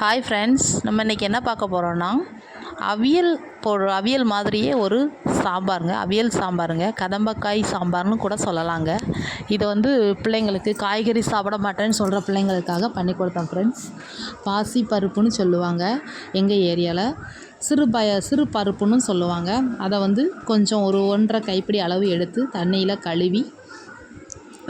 Hi friends நம்ம இன்றைக்கி என்ன பார்க்க போகிறோன்னா அவியல் போ அவியல் மாதிரியே ஒரு சாம்பாருங்க. அவியல் சாம்பாருங்க. கதம்பக்காய் சாம்பார்னு கூட சொல்லலாங்க. இதை வந்து பிள்ளைங்களுக்கு காய்கறி சாப்பிட மாட்டேன்னு சொல்கிற பிள்ளைங்களுக்காக பண்ணி கொடுத்தேன் ஃப்ரெண்ட்ஸ் பாசி பருப்புன்னு சொல்லுவாங்க எங்கள் ஏரியாவில் சிறு பய சிறு பருப்புன்னு சொல்லுவாங்க. அதை வந்து கொஞ்சம் ஒரு ஒன்றரை கைப்பிடி அளவு எடுத்து தண்ணியில் கழுவி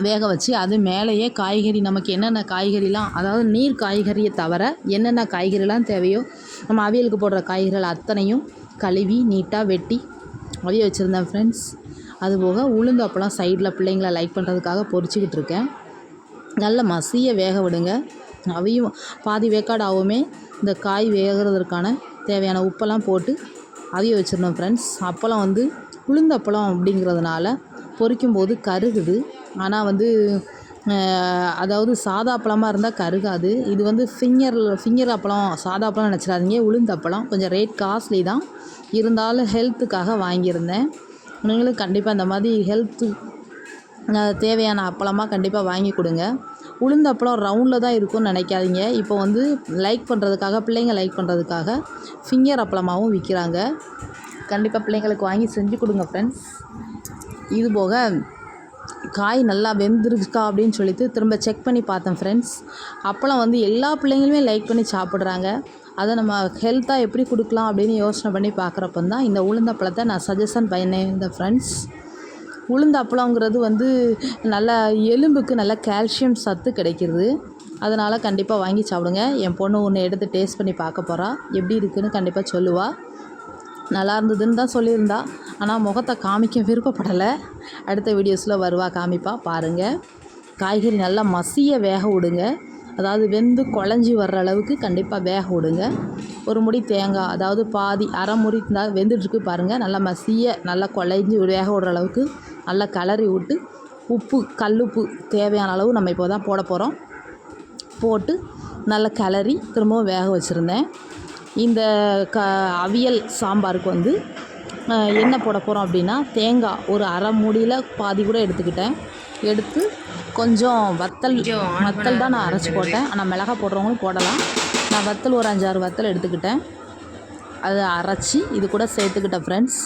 வேக வச்சு அது மேலேயே காய்கறி நமக்கு என்னென்ன காய்கறிலாம் அதாவது நீர் காய்கறியை தவிர என்னென்ன காய்கறிலாம் தேவையோ நம்ம அவியலுக்கு போடுற காய்கறிகள் அத்தனையும் கழுவி நீட்டாக வெட்டி அவிய வச்சுருந்தேன் ஃப்ரெண்ட்ஸ் அதுபோக உளுந்து அப்பெல்லாம் சைடில் பிள்ளைங்கள லைக் பண்ணுறதுக்காக பொறிச்சிக்கிட்டு இருக்கேன். நல்ல மசிய வேக விடுங்க. அவையும் பாதி வேக்காடாகவுமே இந்த காய் வேகிறதுக்கான தேவையான உப்பெல்லாம் போட்டு அவிய வச்சிடணும் ஃப்ரெண்ட்ஸ் அப்பளம் வந்து உளுந்தப்பளம் அப்படிங்கிறதுனால பொரிக்கும்போது கருகுது. ஆனால் வந்து அதாவது சாதா அப்பளமாக இருந்தால் கருகாது. இது வந்து ஃபிங்கர் ஃபிங்கர் அப்பளம் சாதா அப்பளம் நினச்சிடாதீங்க. உளுந்த அப்பளம். கொஞ்சம் ரேட் காஸ்ட்லி தான். இருந்தாலும் ஹெல்த்துக்காக வாங்கியிருந்தேன். நீங்களும் கண்டிப்பாக இந்த மாதிரி ஹெல்த்து தேவையான அப்பளமாக கண்டிப்பாக வாங்கி கொடுங்க. உளுந்த அப்பளம் ரவுண்டில் தான் இருக்கும்னு நினைக்காதீங்க. இப்போ வந்து லைக் பண்ணுறதுக்காக பிள்ளைங்க லைக் பண்ணுறதுக்காக ஃபிங்கர் அப்பளமாகவும் விற்கிறாங்க கண்டிப்பாக பிள்ளைங்களுக்கு வாங்கி செஞ்சு கொடுங்க ஃப்ரெண்ட்ஸ் இது போக காய் நல்லா வெந்திருக்கா அப்படின்னு சொல்லிட்டு திரும்ப செக் பண்ணி பார்த்தேன் ஃப்ரெண்ட்ஸ் அப்பளம் வந்து எல்லா பிள்ளைங்களுமே லைக் பண்ணி சாப்பிட்றாங்க. அதை நம்ம ஹெல்த்தாக எப்படி கொடுக்கலாம் அப்படின்னு யோசனை பண்ணி பார்க்குறப்ப தான் இந்த உளுந்தப்பழத்தை நான் சஜஷன் பண்ணியிருந்தேன் ஃப்ரெண்ட்ஸ் உளுந்த அப்பளங்கிறது வந்து நல்ல எலும்புக்கு நல்ல கால்சியம் சத்து கிடைக்கிறது. அதனால் கண்டிப்பாக வாங்கி சாப்பிடுங்க. என் பொண்ணு ஒன்று எடுத்து டேஸ்ட் பண்ணி பார்க்க போகிறா எப்படி இருக்குதுன்னு கண்டிப்பாக சொல்லுவாள் நல்லா இருந்ததுன்னு தான் சொல்லியிருந்தா. ஆனால் முகத்தை காமிக்க விருப்பப்படலை. அடுத்த வீடியோஸில் வருவா காமிப்பா பாருங்கள் காய்கறி நல்லா மசிய வேக விடுங்க. அதாவது வெந்து குழஞ்சி வர்ற அளவுக்கு கண்டிப்பாக வேக விடுங்க. ஒரு முடி தேங்காய் அதாவது பாதி அரை முடி இருந்தால் வெந்துட்டுருக்கு பாருங்கள் நல்லா மசிய நல்லா குழஞ்சி வேக விடுற அளவுக்கு நல்லா கலரி விட்டு உப்பு கல்லுப்பு தேவையான அளவு நம்ம இப்போ தான் போட போகிறோம் போட்டு நல்லா கலரி திரும்பவும் வேக வச்சுருந்தேன். இந்த க அவியல் சாம்பாருக்கு வந்து என்ன போட போகிறோம் அப்படின்னா தேங்காய் ஒரு அரை மூடியில் பாதி கூட எடுத்துக்கிட்டேன். எடுத்து கொஞ்சம் வத்தல் வத்தல் தான் நான் அரைச்சி போட்டேன். ஆனால் மிளகா போடுறவங்களும் போடலாம். நான் வத்தல் ஒரு அஞ்சாறு வத்தல் எடுத்துக்கிட்டேன். அதை அரைச்சி இது கூட சேர்த்துக்கிட்டேன் ஃப்ரெண்ட்ஸ்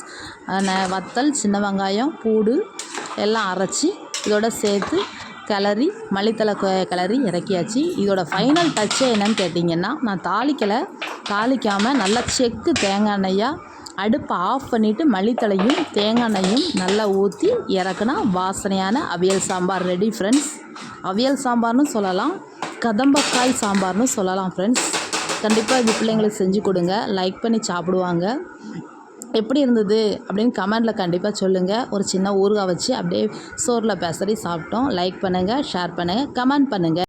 வத்தல் சின்ன வெங்காயம் பூடு எல்லாம் அரைச்சி இதோட சேர்த்து கிளறி மல்லித்தலை கிளறி இறக்கியாச்சு. இதோட ஃபைனல் டச்சே என்னன்னு கேட்டிங்கன்னா நான் தாளிக்கலை. தாளிக்காமல் நல்லா செக்கு தேங்காய் எண்ணெயாக அடுப்பை ஆஃப் பண்ணிவிட்டு மல்லித்தலையும் தேங்காய் நல்லா ஊற்றி இறக்குனா வாசனையான அவியல் சாம்பார் ரெடி ஃப்ரெண்ட்ஸ் அவியல் சாம்பார்னு சொல்லலாம் கதம்பக்காய் சாம்பார்னு சொல்லலாம் ஃப்ரெண்ட்ஸ் கண்டிப்பாக இது பிள்ளைங்களுக்கு செஞ்சு கொடுங்க. லைக் பண்ணி சாப்பிடுவாங்க. எப்படி இருந்தது அப்படின்னு கமெண்டில் கண்டிப்பாக சொல்லுங்கள் ஒரு சின்ன ஊறுகாய் வச்சு அப்படியே சோறில் பேசறி சாப்பிட்டோம். லைக் பண்ணுங்கள் ஷேர் பண்ணுங்கள் கமெண்ட் பண்ணுங்கள்